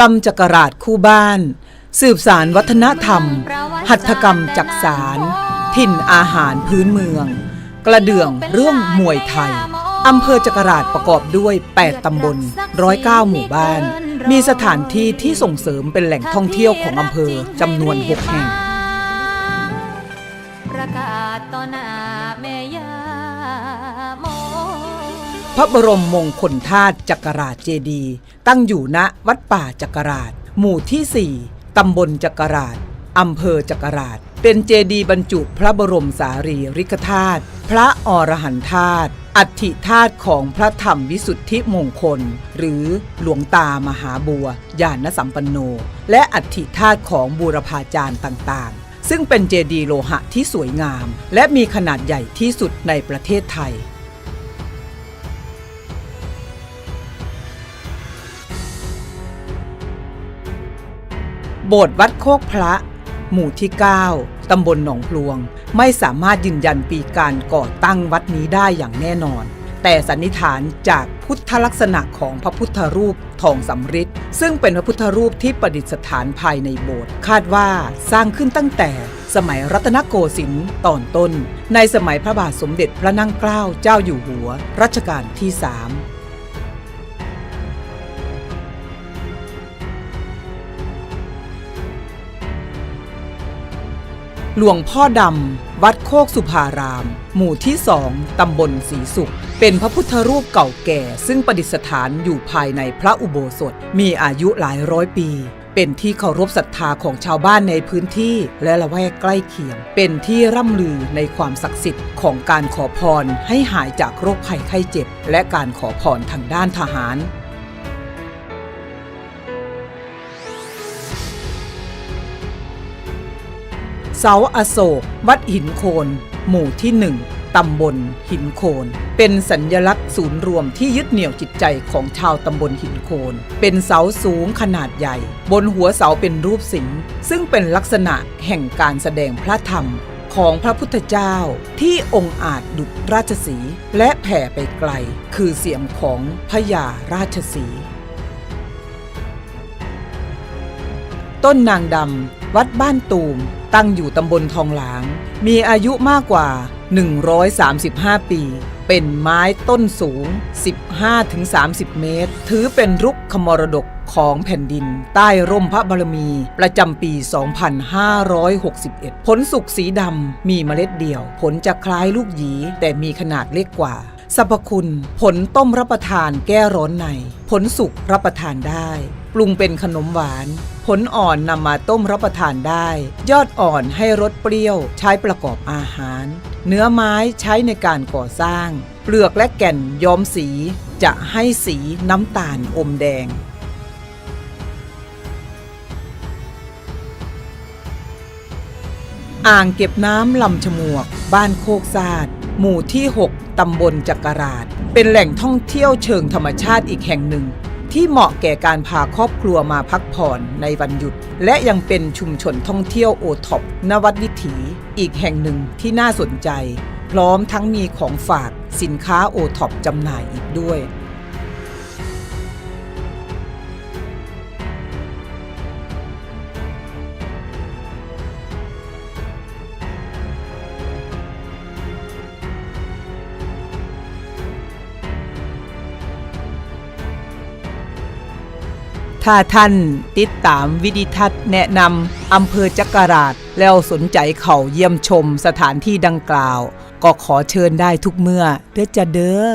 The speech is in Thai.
ลำจักราชคู่บ้าน สืบสารวัฒนธรรม หัตถกรรมจักสารถิ่นอาหารพื้นเมือง กระเดื่องเรื่องมวยไทยอำเภอจักราชประกอบด้วย 8 ตำบล 109 หมู่บ้าน มีสถานที่ที่ส่งเสริมเป็นแหล่งท่องเที่ยวของอำเภอจำนวน 6 แห่งประกาศต่อหน้าแม่ยาโมพระบรมมงคลธาตุจักราชเจดี ตั้งอยู่ณวัดป่าจักราช หมู่ที่ 4 ตำบลจักราช อำเภอจักราช เป็นเจดีย์บรรจุพระบรมสารีริกธาตุ พระอรหันธาตุ อัฐิธาตุของพระธรรมวิสุทธิมงคล หรือหลวงตามหาบัว ญาณสัมปันโน และอัฐิธาตุของบูรพาจารย์ต่างๆซึ่งเป็นเจดีย์โลหะที่สวยงาม และมีขนาดใหญ่ที่สุดในประเทศไทย โบสถ์วัดโคกพระ หมู่ที่ 9 ตำบลหนองพลวง ไม่สามารถยืนยันปีการก่อตั้งวัดนี้ได้อย่างแน่นอน แต่สันนิษฐานจากพุทธลักษณะของพระพุทธรูปทองสำริดซึ่งเป็นพระพุทธรูปที่ประดิษฐานภายในโบสถ์คาดว่าสร้างขึ้นตั้งแต่สมัยรัตนโกสินทร์ตอนต้น ในสมัยพระบาทสมเด็จพระนั่งเกล้าเจ้าอยู่หัว รัชกาลที่สาม หลวงพ่อดำ วัดโคกสุภาราม หมู่ที่สองตำบลศรีสุข เป็นพระพุทธรูปเก่าแก่ ซึ่งประดิษฐานอยู่ภายในพระอุโบสถ มีอายุหลายร้อยปี เป็นที่เคารพศรัทธาของชาวบ้านในพื้นที่และละแวกใกล้เคียง เป็นที่ร่ำลือในความศักดิ์สิทธิ์ของการขอพรให้หายจากโรคภัยไข้เจ็บ และการขอพรทางด้านทหาร เสาอโศก วัดหินโคน หมู่ที่หนึ่งตำบลหินโคน เป็นสัญญลักษณ์ศูนย์รวมที่ยึดเหนี่ยวจิตใจของชาวตำบลหินโคน เป็นเสาสูงขนาดใหญ่ บนหัวเสาเป็นรูปสิงห์ซึ่งเป็นลักษณะแห่งการแสดงพระธรรมของพระพุทธเจ้าที่องค์อาจดุจราชสีและแผ่ไปไกล คือเสียงของพญาราชสีต้นนางดำ วัดบ้านตูม ตั้งอยู่ตำบลทองหลาง มีอายุมากกว่า 135 ปี เป็นไม้ต้นสูง 15-30 เมตร ถือเป็นรุกขมรดกของแผ่นดิน ใต้ร่มพระบารมี ประจำปี 2561 ผลสุกสีดำมีเมล็ดเดี่ยว ผลจะคล้ายลูกหยีแต่มีขนาดเล็กกว่า สรรพคุณ ผลต้มรับประทานแก้ร้อนใน ผลสุกรับประทานได้ ปรุงเป็นขนมหวาน ผลอ่อนนำมาต้มรับประทานได้ ยอดอ่อนให้รสเปรี้ยว ใช้ประกอบอาหาร เนื้อไม้ใช้ในการก่อสร้าง เปลือกและแก่นย้อมสี จะให้สีน้ำตาลอมแดงอ่างเก็บน้ำลำฉมวก บ้านโคกซาด หมู่ที่ 6 ตำบลจักราชเป็นแหล่งท่องเที่ยวเชิงธรรมชาติอีกแห่งหนึ่ง ที่เหมาะแก่การพาครอบครัวมาพักผ่อนในวันหยุด และยังเป็นชุมชนท่องเที่ยวโอท็อปนวัดวิถี อีกแห่งหนึ่งที่น่าสนใจ พร้อมทั้งมีของฝากสินค้าโอท็อปจำหน่ายอีกด้วย ถ้าท่านติดตามวิดิทัศน์แนะนำอำเภอจักราชแล้วสนใจเขาเยี่ยมชมสถานที่ดังกล่าว ก็ขอเชิญได้ทุกเมื่อเด้อจะเด้อ